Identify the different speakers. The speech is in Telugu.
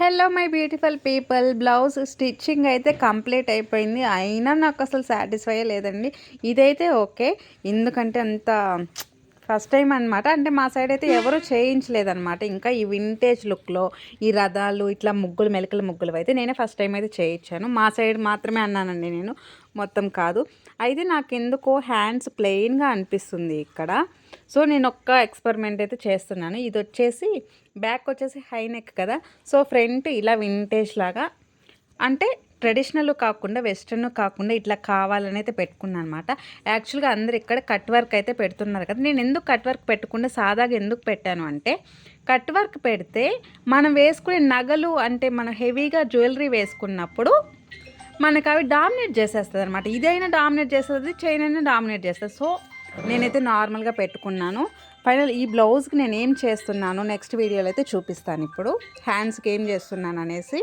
Speaker 1: Hello my beautiful people blouse stitching అయితే కంప్లీట్ అయిపోయింది. అయినా నాకు అసలు సాటిస్ఫై లేదండి. ఇదైతే ఓకే. ఎందుకంటే అంత ఫస్ట్ టైం అనమాట అంటే మా సైడ్ అయితే ఎవరు చేయించలేదన్నమాట. ఇంకా ఈ వింటేజ్ లుక్లో ఈ రథాలు ఇట్లా ముగ్గులు మెలకల ముగ్గులు అయితే నేనే ఫస్ట్ టైం అయితే చేయించాను. మా సైడ్ మాత్రమే అన్నానండి నేను. మొత్తం కాదు. అయితే నాకు ఎందుకో హ్యాండ్స్ ప్లెయిన్గా అనిపిస్తుంది ఇక్కడ. సో నేను ఒక్క ఎక్స్పెరిమెంట్ అయితే చేస్తున్నాను. ఇది వచ్చేసి బ్యాక్ వచ్చేసి హై నెక్ కదా. సో ఫ్రంట్ ఇలా వింటేజ్ లాగా. అంటే ట్రెడిషనల్ కాకుండా వెస్ట్రన్ కాకుండా ఇట్లా కావాలని అయితే పెట్టుకున్నాను అనమాట యాక్చువల్గా అందరు ఇక్కడ కట్ వర్క్ అయితే పెడుతున్నారు కదా. నేను ఎందుకు కట్ వర్క్ పెట్టకుండా సాదాగా ఎందుకు పెట్టాను అంటే కట్ వర్క్ పెడితే మనం వేసుకునే నగలు అంటే మనం హెవీగా జ్యువెలరీ వేసుకున్నప్పుడు మనకు అవి డామినేట్ చేసేస్తుంది అనమాట ఇదైనా డామినేట్ చేస్తుంది చైన్ అయినా డామినేట్ చేస్తుంది. సో నేనైతే నార్మల్గా పెట్టుకున్నాను. ఫైనల్ ఈ బ్లౌజ్కి నేను ఏం చేస్తున్నాను నెక్స్ట్ వీడియోలో అయితే చూపిస్తాను ఇప్పుడు. హ్యాండ్స్కి ఏం చేస్తున్నాను అనేసి